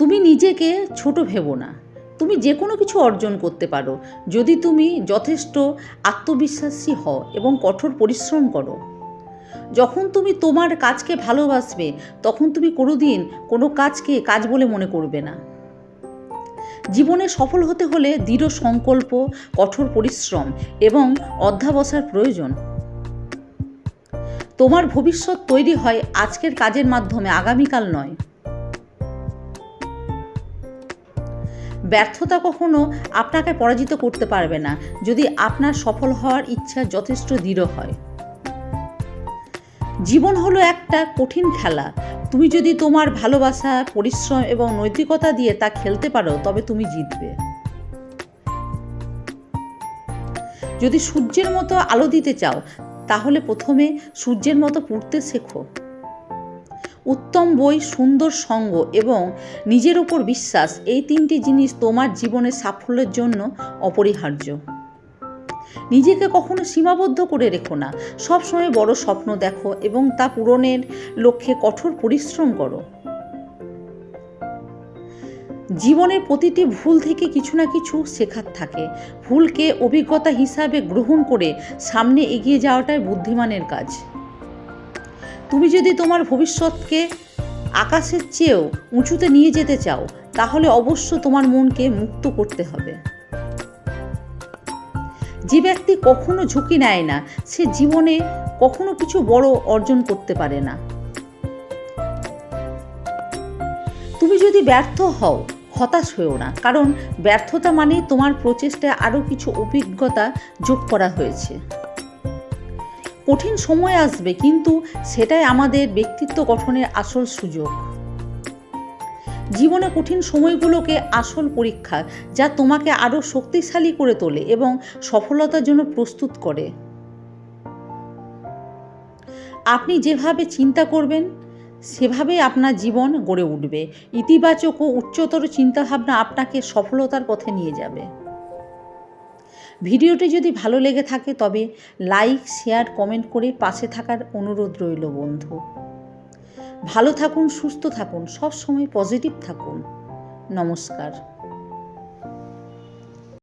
তুমি নিজেকে ছোট ভেবো না। তুমি যে কোনো কিছু অর্জন করতে পারো। যদি তুমি যথেষ্ট আত্মবিশ্বাসী হও এবং কঠোর পরিশ্রম করো। যখন তুমি তোমার কাজকে ভালোবাসবে, তখন তুমি কোনোদিন কোনো কাজকে কাজ বলে মনে করবে না। জীবনে সফল হতে হলে দৃঢ় সংকল্প, কঠোর পরিশ্রম এবং অধ্যাবসার প্রয়োজন। তোমার ভবিষ্যৎ তৈরি হয় আজকের কাজের মাধ্যমে, আগামীকাল নয়। ব্যর্থতা কখনো আপনাকে পরাজিত করতে পারবে না, যদি আপনার সফল হওয়ার ইচ্ছা যথেষ্ট দৃঢ় হয়। জীবন হলো একটা কঠিন খেলা। তুমি যদি তোমার ভালোবাসা, পরিশ্রম এবং নৈতিকতা দিয়ে তা খেলতে পারো, তবে তুমি জিতবে। যদি সূর্যের মতো আলো দিতে চাও, তাহলে প্রথমে সূর্যের মতো পড়তে শেখো। উত্তম বই, সুন্দর সঙ্গ এবং নিজের ওপর বিশ্বাস, এই তিনটি জিনিস তোমার জীবনের সাফল্যের জন্য অপরিহার্য। নিজেকে কখনো সীমাবদ্ধ করে রেখো না। সবসময় বড় স্বপ্ন দেখো এবং তা পূরণের লক্ষ্যে কঠোর পরিশ্রম করো। জীবনের প্রতিটি ভুল থেকে কিছু না কিছু শেখার থাকে। ভুলকে অভিজ্ঞতা হিসাবে গ্রহণ করে সামনে এগিয়ে যাওয়াটাই বুদ্ধিমানের কাজ। তুমি যদি তোমার ভবিষ্যৎকে আকাশের চেয়েও উঁচুতে নিয়ে যেতে চাও, তাহলে অবশ্য তোমার মনকে মুক্ত করতে হবে। যে ব্যক্তি কখনো ঝুঁকি নেয় না, সে জীবনে কখনো কিছু বড় অর্জন করতে পারে না। তুমি যদি ব্যর্থ হও, হতাশ হয়েও না, কারণ ব্যর্থতা মানে তোমার প্রচেষ্টায় আরও কিছু অভিজ্ঞতা যোগ করা হয়েছে। কঠিন সময় আসবে, কিন্তু সেটাই আমাদের ব্যক্তিত্ব গঠনের আসল সুযোগ। জীবনে কঠিন সময়গুলোকে আসল পরীক্ষা, যা তোমাকে আরও শক্তিশালী করে তোলে এবং সফলতার জন্য প্রস্তুত করে। আপনি যেভাবে চিন্তা করবেন, সেভাবেই আপনার জীবন গড়ে উঠবে। ইতিবাচক ও উচ্চতর চিন্তাভাবনা আপনাকে সফলতার পথে নিয়ে যাবে। ভিডিওটি যদি ভালো লেগে থাকে, তবে লাইক, শেয়ার, কমেন্ট করে পাশে থাকার অনুরোধ রইল, বন্ধু। ভালো থাকুন, সুস্থ থাকুন সব সময় পজিটিভ থাকুন। নমস্কার।